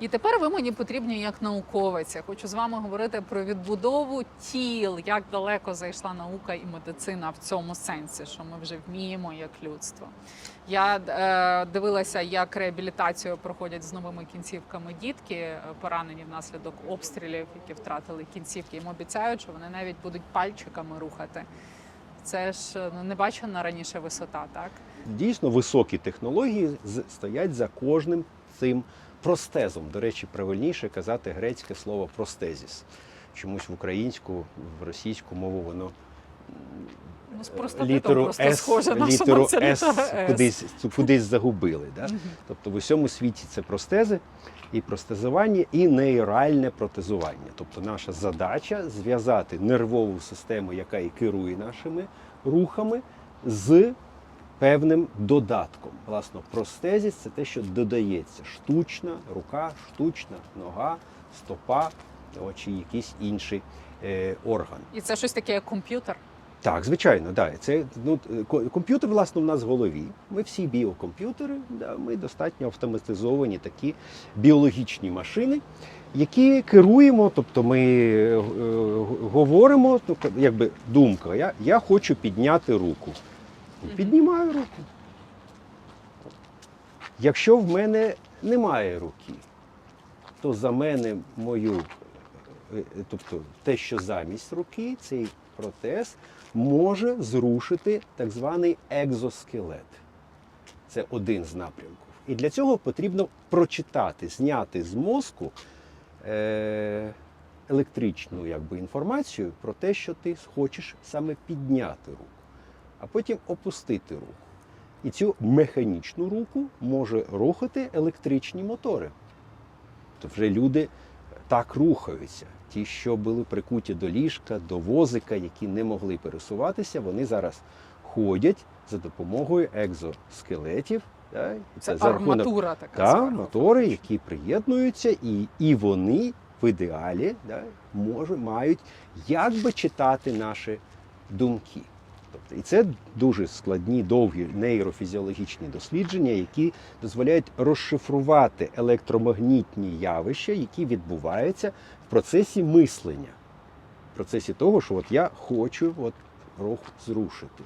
І тепер ви мені потрібні як науковець. Я хочу з вами говорити про відбудову тіл, як далеко зайшла наука і медицина в цьому сенсі, що ми вже вміємо як людство. Я е, дивилася, як реабілітацію проходять з новими кінцівками дітки, е, поранені внаслідок обстрілів, які втратили кінцівки. Їм обіцяють, що вони навіть будуть пальчиками рухати. Це ж ну, небачена раніше висота, так? Дійсно, високі технології стоять за кожним цим простезом. До речі, правильніше казати грецьке слово простезіс. Чомусь в українську, в російську мову воно Ну, е, літеру просто С, схоже літеру С С. кудись, кудись загубили. Да? Тобто в усьому світі це простези і простезування, і нейральне протезування. Тобто наша задача зв'язати нервову систему, яка і керує нашими рухами, з певним додатком. Власно, простезіс це те, що додається штучна рука, штучна нога, стопа чи якийсь інший е, орган. І це щось таке, як комп'ютер. Так, звичайно, да. Це ну комп'ютер, власне, у нас в голові. Ми всі біокомп'ютери, да, ми достатньо автоматизовані такі біологічні машини, які керуємо. Тобто ми е, е, говоримо, ну, якби думка, я, я хочу підняти руку. Піднімаю руку. Якщо в мене немає руки, то за мене мою, е, е, тобто те, що замість руки, цей протез може зрушити так званий екзоскелет. Це один з напрямків. І для цього потрібно прочитати, зняти з мозку е, електричну якби, інформацію про те, що ти хочеш саме підняти руку, а потім опустити руку. І цю механічну руку може рухати електричні мотори. То вже люди так рухаються. Ті, що були прикуті до ліжка, до возика, які не могли пересуватися, вони зараз ходять за допомогою екзоскелетів. Да? І Це за рахунок арматура така. та, зверху. мотори, які приєднуються, і, і вони в ідеалі да, може, мають якби читати наші думки. Тобто, і це дуже складні, довгі нейрофізіологічні дослідження, які дозволяють розшифрувати електромагнітні явища, які відбуваються в процесі мислення, в процесі того, що от я хочу от рух зрушити.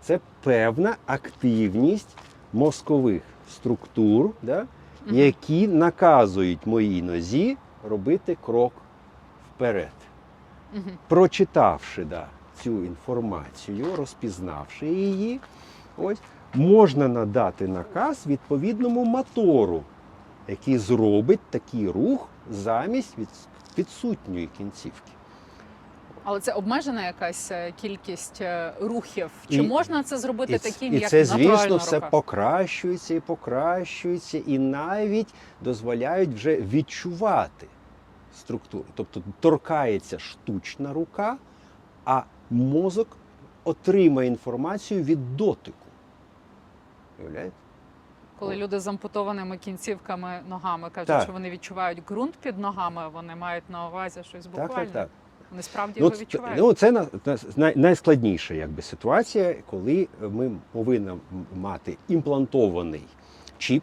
Це певна активність мозкових структур, да, які наказують моїй нозі робити крок вперед. Прочитавши да, цю інформацію, розпізнавши її, ось можна надати наказ відповідному мотору, який зробить такий рух замість від, відсутньої кінцівки. Але це обмежена якась е, кількість е, рухів. Чи І- можна це зробити І, таким, і як це, звісно, натуральна все покращується і покращується, і навіть дозволяють вже відчувати структуру. Тобто торкається штучна рука, а мозок отримає інформацію від дотику. Уявляєте? Коли люди з ампутованими кінцівками ногами кажуть, Так. що вони відчувають ґрунт під ногами, вони мають на увазі щось буквально. Так, так, так. Вони справді Ну, його відчувають. ну, це на- на- найскладніша якби, ситуація, коли ми повинні мати імплантований чіп.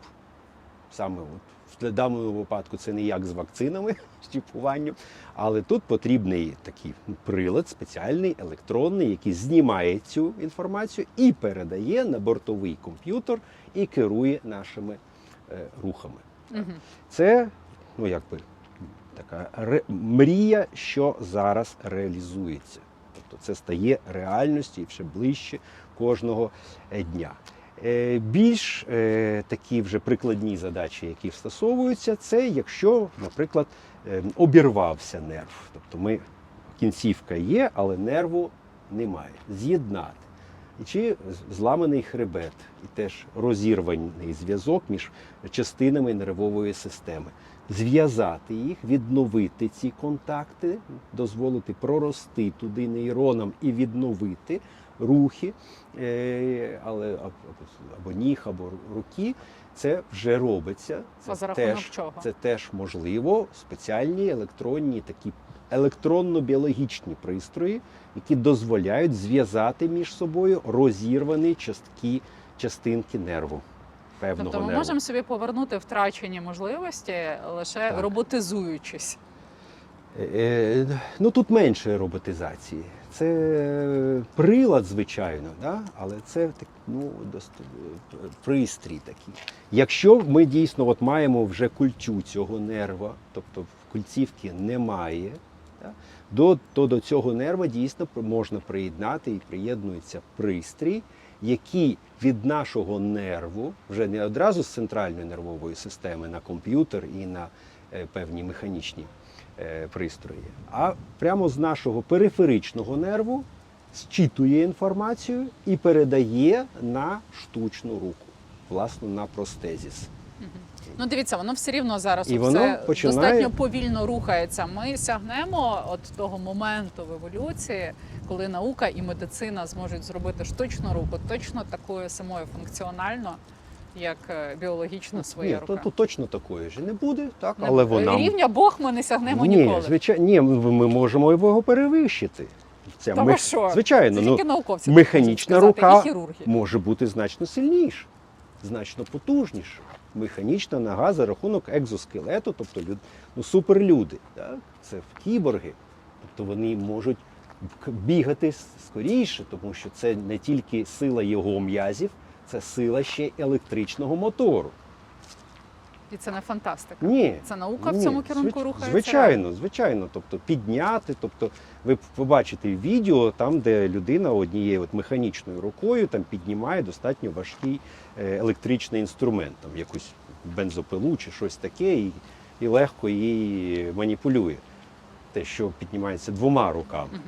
Саме от, в даному випадку це не як з вакцинами, з чіпуванням, але тут потрібний такий прилад спеціальний, електронний, який знімає цю інформацію і передає на бортовий комп'ютер і керує нашими е, рухами. Мгм. Це ну якби така ре... мрія, що зараз реалізується. Тобто це стає реальністю і все ближче кожного е, дня. Е, Більш е, такі вже прикладні задачі, які стосовуються, це якщо, наприклад, е, обірвався нерв. Тобто ми кінцівка є, але нерву немає. З'єднати. Чи зламаний хребет, і теж розірваний зв'язок між частинами нервової системи. Зв'язати їх, відновити ці контакти, дозволити прорости туди нейронам і відновити рухи, е, але або, ніг, або руки. Це вже робиться. Це А за рахунок теж, чого? це теж можливо. Спеціальні електронні такі електронно-біологічні пристрої, які дозволяють зв'язати між собою розірвані частки, частинки нерву. певного Тобто ми нерву. можемо собі повернути втрачені можливості лише Так. роботизуючись. Е, Ну тут менше роботизації. Це е, прилад, звичайно, да? але це ну, е, пристрій такий. Якщо ми дійсно от маємо вже культю цього нерва, тобто кульцівки немає, да? до, то до цього нерва дійсно можна приєднати і приєднується пристрій, який від нашого нерву, вже не одразу з центральної нервової системи на комп'ютер і на е, певні механічні пристрої, а прямо з нашого периферичного нерву зчитує інформацію і передає на штучну руку, власне, на простезіс. Ну, дивіться, воно все рівно зараз І все починає- достатньо повільно рухається. Ми сягнемо от того моменту в еволюції, коли наука і медицина зможуть зробити штучну руку точно такою самою функціонально, як е, біологічно своя Ні, рука. то, то точно такої ж не буде, так, Не- але вона Рівня Бог ми не сягнемо ні, ніколи. звичайно, ні, ми ми можемо його перевищити. Це Та ви що? Звичайно, Це ну, науковці механічна рука і може бути значно сильніша, значно потужніша. Механічна нога за рахунок екзоскелету, тобто люд, ну, суперлюди. Так? Це кіборги. Тобто вони можуть бігати скоріше, тому що це не тільки сила його м'язів, це сила ще електричного мотору. І це не фантастика. Ні. Це наука в цьому керунку звич- рухається. Звичайно, звичайно. Тобто підняти, тобто ви побачите відео там, де людина однією от механічною рукою там піднімає достатньо важкий е, електричний інструмент, там якусь бензопилу чи щось таке, і, і легко її маніпулює. Те, що піднімається двома руками. Мгм.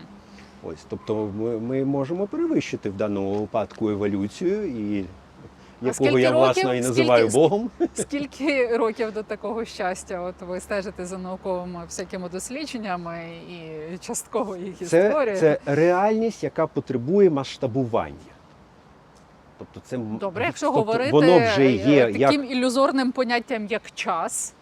Ось, тобто ми, ми можемо перевищити в даному випадку еволюцію, і якого я власно і називаю Скільки- Богом. Скільки років до такого щастя? От ви стежите за науковими всякими дослідженнями і частково їх Це, історією. це реальність, яка потребує масштабування. Тобто це Добре, якщо тобто говорити воно вже є е, таким як ілюзорним поняттям, як час.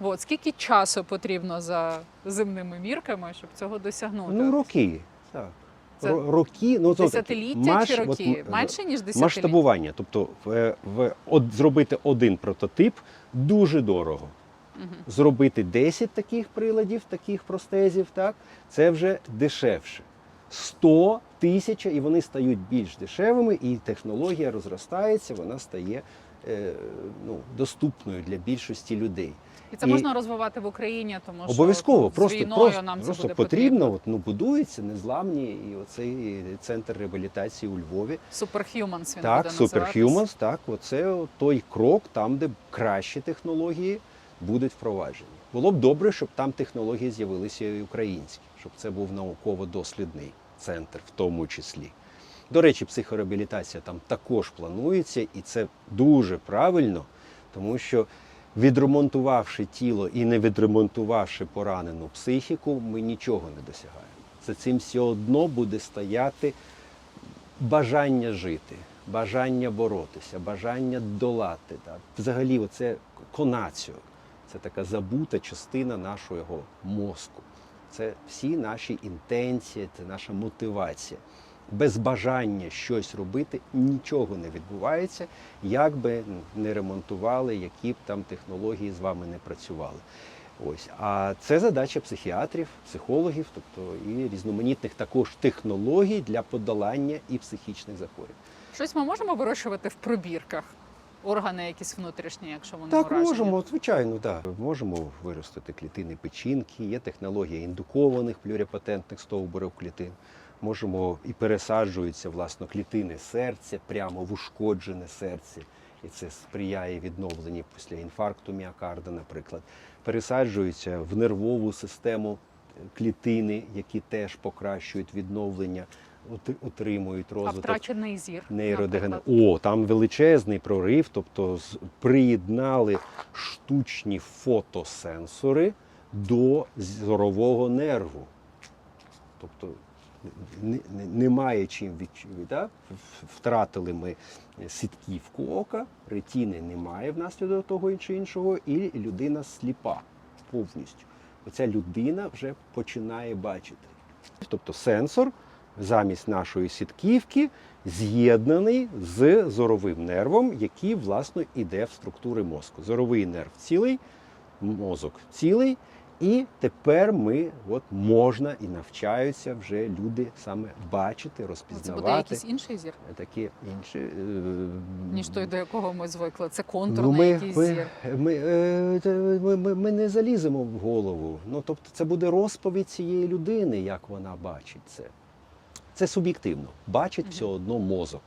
От, скільки часу потрібно за земними мірками, щоб цього досягнути? ну, роки. Так. Це роки, ну, Десятиліття маш- чи роки? м- Менше ніж десятиліття? масштабування. Тобто в, в, от, зробити один прототип дуже дорого. Мгм. Зробити 10 таких приладів, таких простезів, так, це вже дешевше. 100 тисяч, і вони стають більш дешевими, і технологія розростається, вона стає е, ну, доступною для більшості людей. І це І- можна розвивати в Україні, тому що Обов'язково, ну, з просто, війною просто, нам це просто буде потрібно. От, ну, будується незламні, і оцей центр реабілітації у Львові. Superhumans він так, буде. Superhumans, так, оце той крок, там, де кращі технології будуть впроваджені. Було б добре, щоб там технології з'явилися і українські, щоб це був науково-дослідний центр, в тому числі. До речі, психореабілітація там також планується, і це дуже правильно, тому що відремонтувавши тіло і не відремонтувавши поранену психіку, ми нічого не досягаємо. За цим все одно буде стояти бажання жити, бажання боротися, бажання долати. Так. Взагалі, це конаціо. Це така забута частина нашого мозку. Це всі наші інтенції, це наша мотивація. Без бажання щось робити нічого не відбувається, як би не ремонтували, які б там технології з вами не працювали. Ось, а це задача психіатрів, психологів, тобто і різноманітних також технологій для подолання і психічних захворювань. Щось ми можемо вирощувати в пробірках. Органи якісь внутрішні, якщо вони Так, уражені? можемо, звичайно, так. Можемо виростити клітини печінки, є технологія індукованих плюрипатентних стовбурів клітин. Можемо і пересаджуються власно клітини серця прямо в ушкоджене серце. І це сприяє відновленню після інфаркту міокарда, наприклад. Пересаджуються в нервову систему е, клітини, які теж покращують відновлення, ут- утримують А розвиток втрачений зір. нейродеген... О, там величезний прорив, тобто приєднали штучні фотосенсори до зорового нерву. Тобто немає чим відчути. Да? Втратили ми сітківку ока, ретіни немає внаслідок того чи іншого, і людина сліпа повністю. Оця людина вже починає бачити. Тобто сенсор замість нашої сітківки з'єднаний з зоровим нервом, який, власне, іде в структури мозку. Зоровий нерв цілий, мозок цілий. І тепер ми от можна і навчаються вже люди саме бачити, Це буде розпізнавати якийсь інший зір, такі інші. е, ніж той, до якого ми звикли. Це контурний Ну, ми, якийсь ми, зір. ми, е, ми, ми, ми не заліземо в голову. Ну, тобто, це буде розповідь цієї людини, як вона бачить це. Це суб'єктивно. Бачить Мгм. все одно мозок,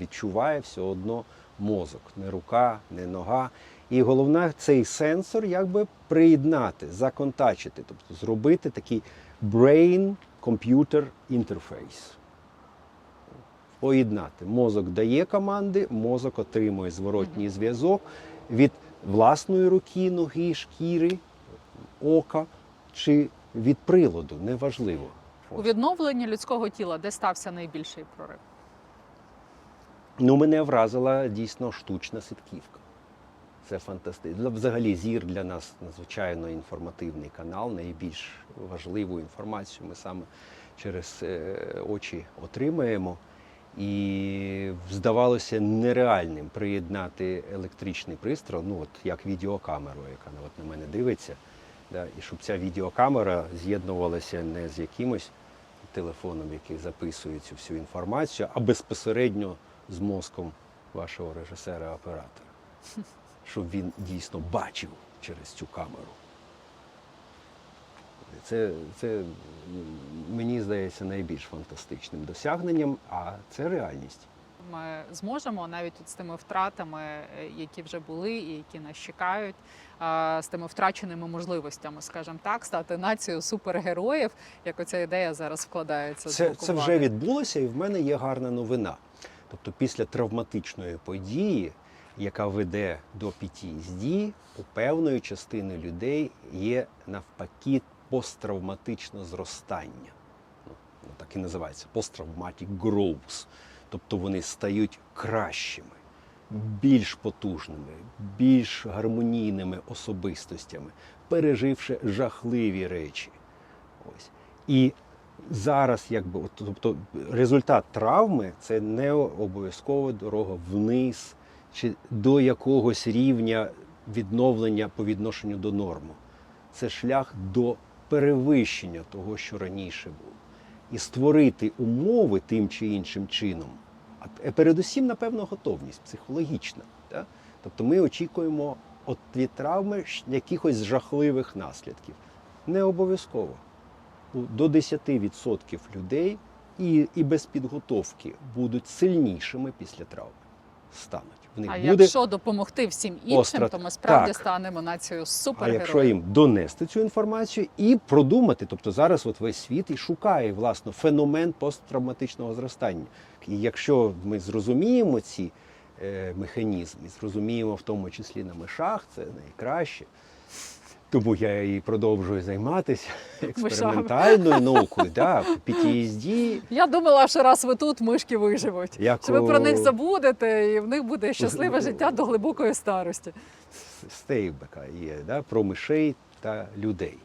відчуває все одно мозок, не рука, не нога. І головне цей сенсор якби приєднати, законтачити, тобто зробити такий brain-computer interface поєднати. Мозок дає команди, мозок отримує зворотній зв'язок від власної руки, ноги, шкіри, ока чи від приладу, неважливо. У відновленні людського тіла, де стався найбільший прорив? Ну, мене вразила дійсно штучна ситківка. Це фантастично. Взагалі, зір для нас надзвичайно інформативний канал. Найбільш важливу інформацію ми саме через е, очі отримаємо. І здавалося нереальним приєднати електричний пристрій, ну от як відеокамеру, яка ну, от на мене дивиться. Да, і щоб ця відеокамера з'єднувалася не з якимось телефоном, який записує цю всю інформацію, а безпосередньо з мозком вашого режисера-оператора, щоб він дійсно бачив через цю камеру. Це, це мені здається найбільш фантастичним досягненням, а це реальність. Ми зможемо навіть от з тими втратами, е, які вже були і які нас чекають, з тими втраченими можливостями, скажімо так, стати нацією супергероїв, як оця ідея зараз вкладається. Це, це вже відбулося, і в мене є гарна новина. Тобто, після травматичної події, яка веде до PTSD, у певної частини людей є навпаки посттравматичне зростання. Ну, ну, так і називається post-traumatic growth. Тобто вони стають кращими, більш потужними, більш гармонійними особистостями, переживши жахливі речі. Ось. І зараз, якби, тобто, результат травми це не обов'язково дорога вниз чи до якогось рівня відновлення по відношенню до норму. Це шлях до перевищення того, що раніше було. І створити умови тим чи іншим чином. А передусім, напевно, готовність психологічна. Да? Тобто ми очікуємо від травми якихось жахливих наслідків. Не обов'язково. До 10% людей і, і без підготовки будуть сильнішими після травми. Стануть. В них А буде якщо допомогти всім іншим, Остра- то ми справді так. станемо нацією А якщо їм донести цю інформацію і продумати, тобто зараз от весь світ і шукає власне феномен посттравматичного зростання. І якщо ми зрозуміємо ці е, механізми, зрозуміємо в тому числі на мишах, це найкраще. Тому я і продовжую займатися експериментальною наукою, да, PTSD, Я думала, що раз ви тут, мишки виживуть. як Що ви про них забудете, і в них буде щасливе життя до глибокої старості. Стейбека є, да, про мишей та людей.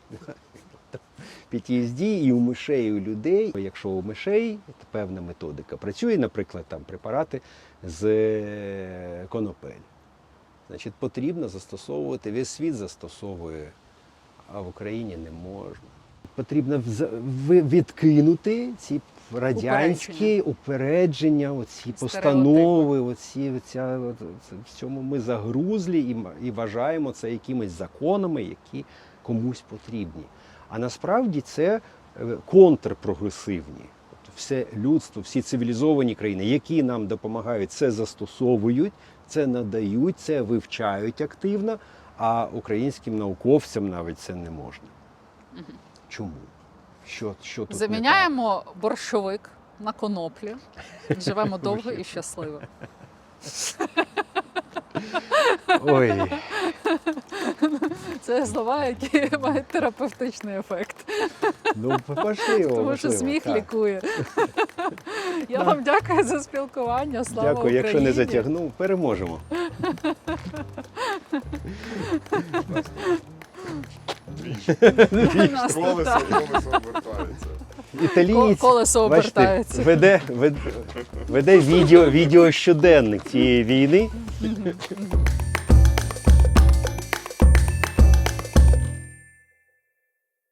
PTSD і у мишей, і у людей. Якщо у мишей певна методика працює, наприклад, там препарати з е, конопель. Значить, потрібно застосовувати, весь світ застосовує, а в Україні не можна. Потрібно відкинути ці радянські упередження, оці постанови, оці, оця, в цьому ми загрузлі і, і вважаємо це якимись законами, які комусь потрібні. А насправді це е, контрпрогресивні. Все людство, всі цивілізовані країни, які нам допомагають, це застосовують, це надають, це вивчають активно, а українським науковцям навіть це не можна. Чому? Що, що тут? Заміняємо борщовик на коноплі. Живемо довго і щасливо. Ой, Це слова, які мають терапевтичний ефект. ну можливо. Тому що сміх так. лікує. Я вам дякую за спілкування. Слава Дякую, Україні. якщо не затягнув, переможемо. Колесо, колесо обертається. італієць колесо бачите, обертається. веде, веде, веде відео, відео щоденник цієї війни.